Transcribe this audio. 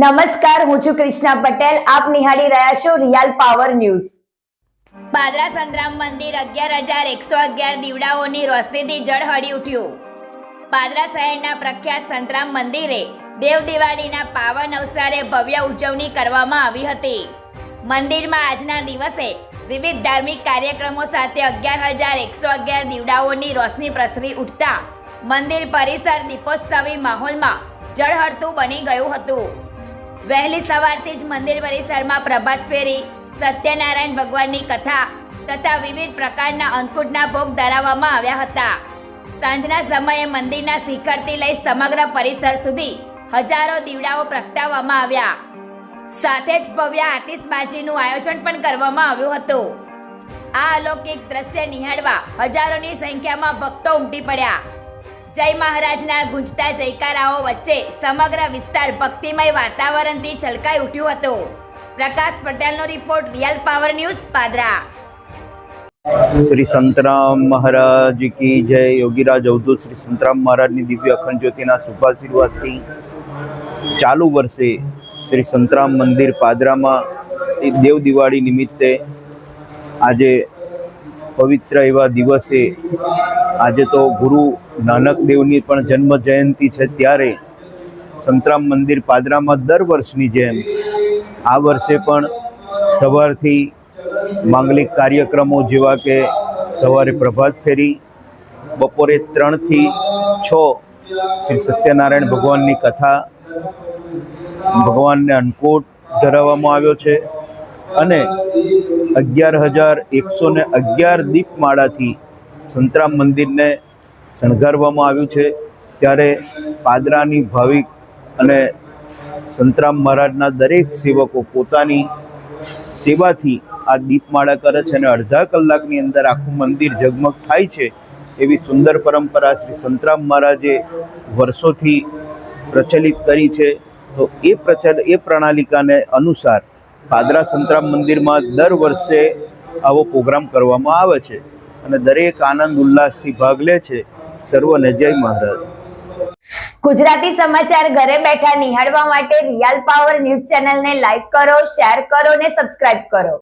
નમસ્કાર, હું છું કૃષ્ણા પટેલ. આપ નિહાળી રહ્યા છો real power news. Padra Santram મંદિર અગિયાર હજાર એકસો અગિયાર દીવડાઓની રોશનીથી જળહળી ઉઠ્યું. પાદરા શહેરના પ્રખ્યાત સંતરામ મંદિરે દેવ દિવાળીના પાવન અવસરે ભવ્ય ઉજવણી કરવામાં આવી હતી. મંદિરમાં આજના દિવસે વિવિધ ધાર્મિક કાર્યક્રમો સાથે અગિયાર હજાર એકસો અગિયાર દીવડાઓની રોશની પ્રસરી ઉઠતા મંદિર પરિસર દીપોત્સવી માહોલમાં જળહળતું બની ગયું હતું. વહેલી સવારથી જ મંદિર પરિસરમાં પ્રભાત ફેરી, સત્યનારાયણ ભગવાનની કથા તથા વિવિધ પ્રકારના અંકુટના ભોગ ધરાવવામાં આવ્યા હતા. સાંજના સમયે મંદિરના શિખરથી લઈ સમગ્ર પરિસર સુધી હજારો દીવડાઓ પ્રગટાવવામાં આવ્યા. સાથે જ ભવ્ય આતિશબાજીનું આયોજન પણ કરવામાં આવ્યું હતું. આ અલૌકિક દ્રશ્ય નિહાળવા હજારોની સંખ્યામાં ભક્તો ઉમટી પડ્યા. જય મહારાજના ગુંજતા જયકારાઓ વચ્ચે સમગ્ર વિસ્તાર ભક્તિમય વાતાવરણથી છલકાઈ ઉઠ્યું હતું. પ્રકાશ પટેલનો report real power news Padra. Shri Santram Maharaj કી જય, યોગીરાજ અવધૂત શ્રી સંતરામ મહારાજની દિવ્ય અખંડ જ્યોતિના શુભાશીર્વાદથી ચાલુ વર્ષે શ્રી સંતરામ મંદિર પાદરામાં દેવ દિવાળી નિમિત્તે આજે પવિત્ર એવા દિવસે આજે તો ગુરુ નાનક દેવની પણ જન્મ જયંતિ છે ત્યારે સંતરામ મંદિર પાદરામાં દર વર્ષની જેમ આ વર્ષે પણ સવારથી માંગલિક કાર્યક્રમો જેવા કે સવારે પ્રભાત ફેરી, બપોરે ત્રણથી છ શ્રી સત્યનારાયણ ભગવાનની કથા, ભગવાનને અન્નકૂટ ધરાવવામાં આવ્યો છે અને અગિયાર હજાર એકસો ને અગિયાર દીપમાળાથી સંતરામ મંદિરને શણગારવામાં આવ્યું છે. ત્યારે પાદરાની ભાવિક અને સંતરામ મહારાજના દરેક સેવકો પોતાની સેવાથી આ દીપમાળા કરે છે અને અડધા કલાકની અંદર આખું મંદિર ઝગમગ થાય છે એવી સુંદર પરંપરા શ્રી સંતરામ મહારાજે વર્ષોથી પ્રચલિત કરી છે. તો એ પ્રચલ, એ પ્રણાલિકાને અનુસાર પાદરા સંતરામ મંદિરમાં દર વર્ષે આવો પ્રોગ્રામ કરવામાં આવે છે અને દરેક આનંદ, ઉલ્લાસથી ભાગ લે છે. સર્વને જય મહારાજ. ગુજરાતી સમાચાર ઘરે બેઠા નિહાળવા માટે રિયલ પાવર ન્યૂઝ ચેનલને લાઈક કરો, શેર કરો અને સબસ્ક્રાઇબ કરો.